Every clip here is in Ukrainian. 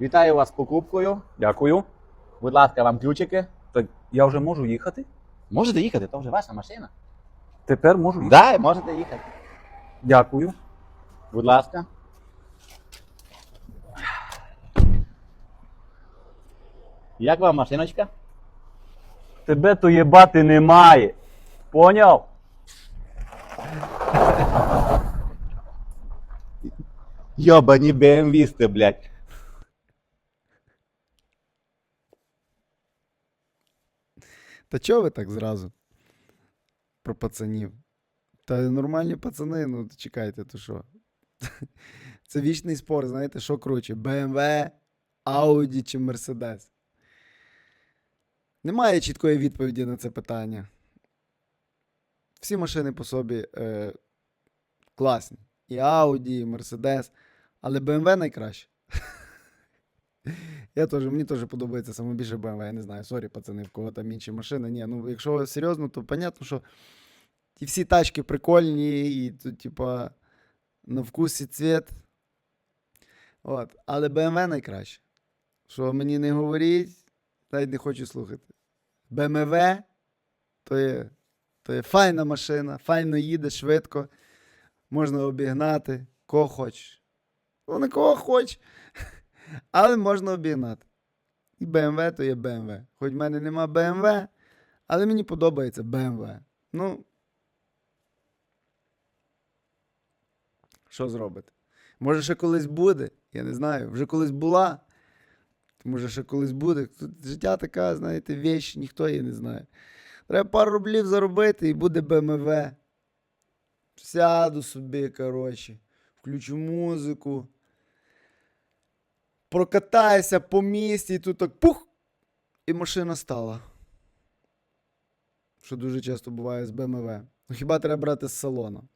Вітаю вас з покупкою. Дякую. Будь ласка, вам ключики. Так я вже можу їхати? Можете їхати, то вже ваша машина. Тепер можу їхати. Да, можете їхати. Дякую. Будь ласка. Як вам машиночка? Тебе то єбати немає. Поняв? Йобані БМВісти, блядь. Та чого ви так зразу? Про пацанів. Та нормальні пацани, ну чекайте, то що? Це вічний спор, знаєте, що круче? BMW, Audi чи Mercedes? Немає чіткої відповіді на це питання. Всі машини по собі е, класні. І Audi, і Mercedes, але BMW найкраще. Я теж, мені теж подобається саме більше BMW, я не знаю, сорі, пацани, в кого там інші машини. Ні, ну якщо серйозно, то понятно, що ті всі тачки прикольні, і тут, типа, на вкус і цвіт. От. Але BMW найкраще. Що мені не говоріть, навіть не хочу слухати. BMW то є, то є файна машина, файно їде, швидко, можна обігнати, кого хочеш. Ну, не кого хочеш. Але можна обігнати. І BMW то є BMW. Хоч в мене нема BMW, але мені подобається BMW. Ну. Що зробити? Може, ще колись буде, я не знаю. Вже колись була. Може, ще колись буде. Тут життя така, знаєте, віч, ніхто її не знає. Треба пару рублів заробити і буде BMW. Сяду собі, коротше, включу музику прокатаюся по місті, і тут так пух, і машина стала. Що дуже часто буває з БМВ. Ну хіба треба брати з салону?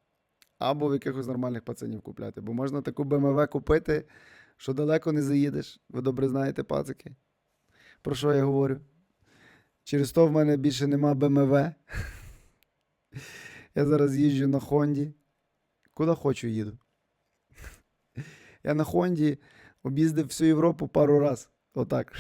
Або в якихось нормальних пацанів купляти. Бо можна таку БМВ купити, що далеко не заїдеш. Ви добре знаєте, пацики. Про що я говорю? Через то в мене більше нема БМВ. Я зараз їжджу на Хонді. Куди хочу їду. Я на Хонді об'їздив всю Європу пару раз. Отак.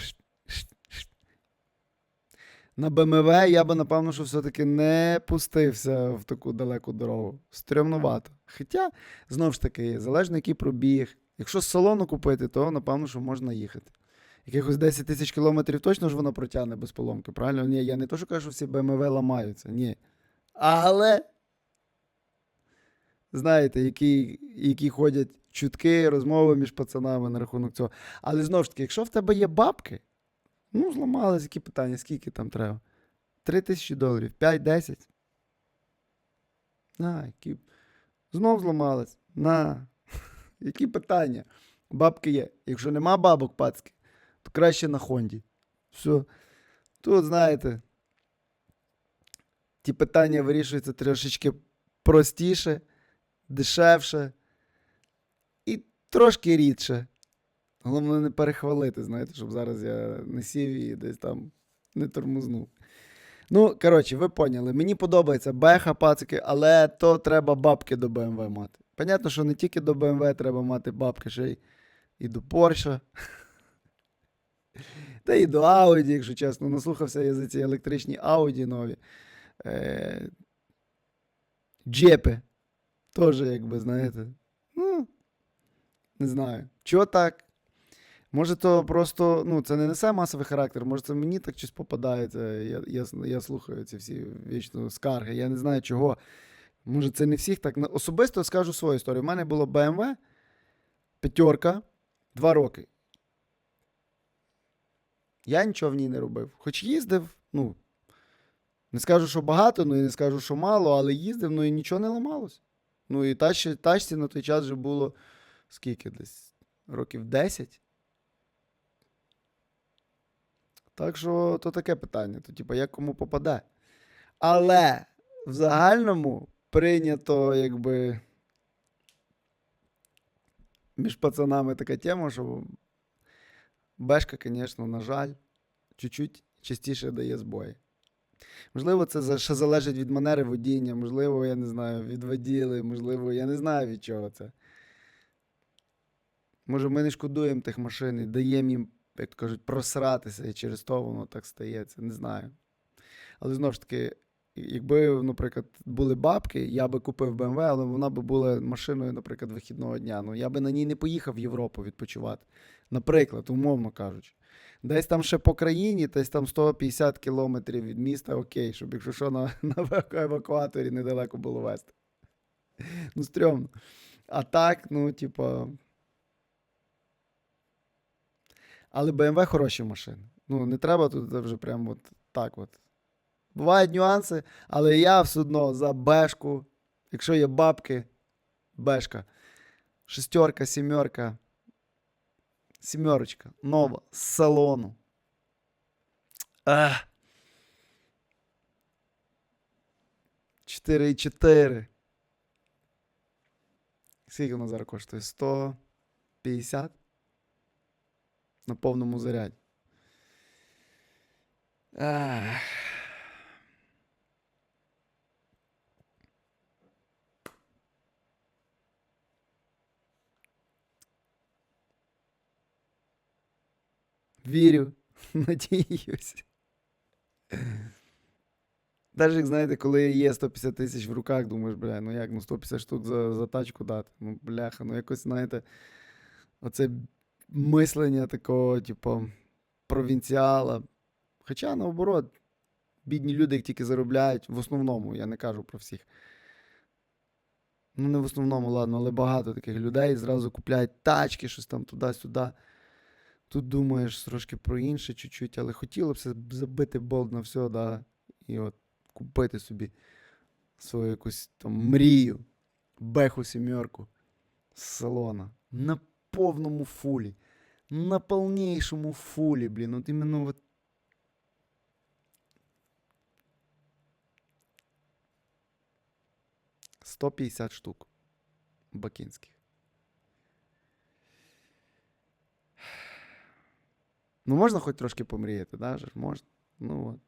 На БМВ я би, напевно, що все-таки не пустився в таку далеку дорогу. Стрьомнувато. Хоча, знову ж таки, залежно який пробіг. Якщо з салону купити, то напевно, що можна їхати. Якихось 10 тисяч кілометрів точно ж воно протягне без поломки, правильно? Ні, я не то, що кажу, що всі БМВ ламаються. Ні. Але. Знаєте, які, які ходять чутки, розмови між пацанами на рахунок цього. Але знову ж таки, якщо в тебе є бабки, ну, зламались, які питання, скільки там треба? 3 тисячі доларів, 5-10. На, які... Знов зламались. На. Які питання? Бабки є. Якщо нема бабок пацки, то краще на Хонді. Все. Тут, знаєте, ті питання вирішуються трошечки простіше, дешевше і трошки рідше. Головне не перехвалити, знаєте, щоб зараз я не сів і десь там не тормознув. Ну, коротше, ви поняли. Мені подобається беха, пацики, але то треба бабки до BMW мати. Понятно, що не тільки до BMW треба мати бабки, ще й і до Porsche. Та і до Audi, якщо чесно. Наслухався я за ці електричні Audi нові. Е- Джепи. Теж, якби, знаєте. Ну, не знаю. Чого так? Може, то просто, ну, це не несе масовий характер, може, це мені так щось попадається. Я, я, я слухаю ці всі вічно скарги. Я не знаю чого. Може, це не всіх так. Особисто скажу свою історію. У мене було BMW, п'ятерка, два роки. Я нічого в ній не робив. Хоч їздив, ну, не скажу, що багато, ну і не скажу, що мало, але їздив, ну і нічого не ламалось. Ну і тачці, тачці на той час вже було скільки десь? Років 10. Так що то таке питання. То, типу, як кому попаде. Але в загальному прийнято, якби. Між пацанами така тема, що Бешка, звісно, на жаль, чуть-чуть частіше дає збої. Можливо, це ще залежить від манери водіння, можливо, я не знаю, від воділи, можливо, я не знаю від чого це. Може, ми не шкодуємо тих машин і даємо їм, як то кажуть, просратися, і через то воно так стається. Не знаю. Але знову ж таки, якби, наприклад, були бабки, я би купив BMW, але вона би була машиною, наприклад, вихідного дня. Ну, я би на ній не поїхав в Європу відпочивати. Наприклад, умовно кажучи. Десь там ще по країні, десь там 150 кілометрів від міста, окей, щоб якщо що на, на евакуаторі недалеко було вести. Ну, стрьомно. А так, ну, типа. Але BMW хороші машини. Ну, не треба тут вже прям от так от. Бувають нюанси, але я все одно за бешку. Якщо є бабки, бешка. Шестерка, сімерка. Сімерочка. Нова. З салону. Ах. 4,4. Скільки вона зараз коштує? 150? На повному заряді. Ах. Вірю, надіюсь. Навіть, знаєте, коли є 150 тисяч в руках, думаєш, бля, ну як, ну 150 штук за, за тачку дати. Ну, бляха, ну якось, знаєте, оце мислення такого, типу, провінціала. Хоча, наоборот, бідні люди, як тільки заробляють, в основному, я не кажу про всіх. Ну, не в основному, ладно, але багато таких людей зразу купляють тачки, щось там туди-сюди. Тут думаєш трошки про інше чуть-чуть, але хотілося б забити болт на все, да, і от купити собі свою якусь там мрію, беху сімерку з салона на повному фулі, на повнішому фулі, блін, от іменно от. Сто штук бакінських. Ну, можна хоч трошки помріяти, да? Можна. Ну от.